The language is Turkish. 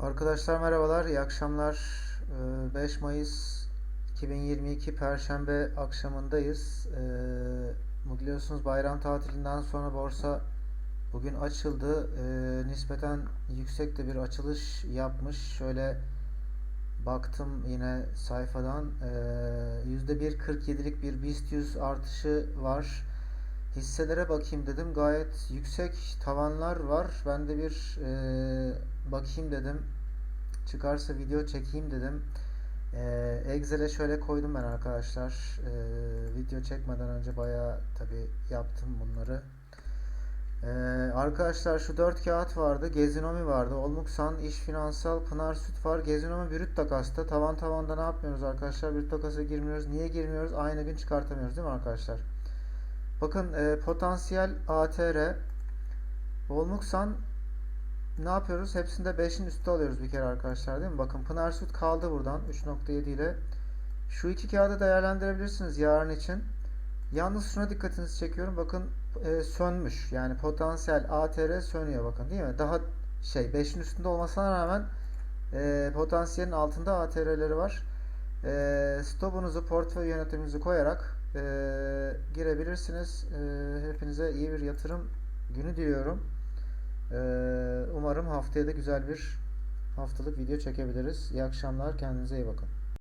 Arkadaşlar merhabalar, iyi akşamlar. Ee, 5 Mayıs 2022 Perşembe akşamındayız. Ee, Biliyorsunuz bayram tatilinden sonra borsa bugün açıldı. Ee, Nispeten yüksek de bir açılış yapmış. Şöyle baktım yine sayfadan. Ee, %1.47'lik bir BIST 100 artışı var. Hisselere bakayım dedim. Gayet yüksek tavanlar var. Ben de bir e, bakayım dedim. Çıkarsa video çekeyim dedim. E, Excel'e şöyle koydum ben arkadaşlar. E, video çekmeden önce bayağı tabi yaptım bunları. E, arkadaşlar şu dört kağıt vardı. Gezinomi vardı. Olmuksan, İş Finansal, Pınar Süt var. Gezinomi brüt takasta. Tavan tavanda ne yapmıyoruz arkadaşlar? Brüt takasa girmiyoruz. Niye girmiyoruz? Aynı gün çıkartamıyoruz değil mi arkadaşlar? Bakın e, potansiyel ATR Olmuksan ne yapıyoruz? Hepsinde 5'in üstü alıyoruz bir kere arkadaşlar değil mi? Bakın Pınar Süt kaldı buradan 3.7 ile. Şu iki kağıdı değerlendirebilirsiniz yarın için. Yalnız şuna dikkatinizi çekiyorum. Bakın e, sönmüş. Yani potansiyel ATR sönüyor bakın değil mi? Daha şey 5'in üstünde olmasına rağmen e, potansiyelin altında ATR'leri var. E, stopunuzu portföy yönetiminizi koyarak e, girebilirsiniz. E, hepinize iyi bir yatırım günü diliyorum. E, umarım haftaya da güzel bir haftalık video çekebiliriz. İyi akşamlar. Kendinize iyi bakın.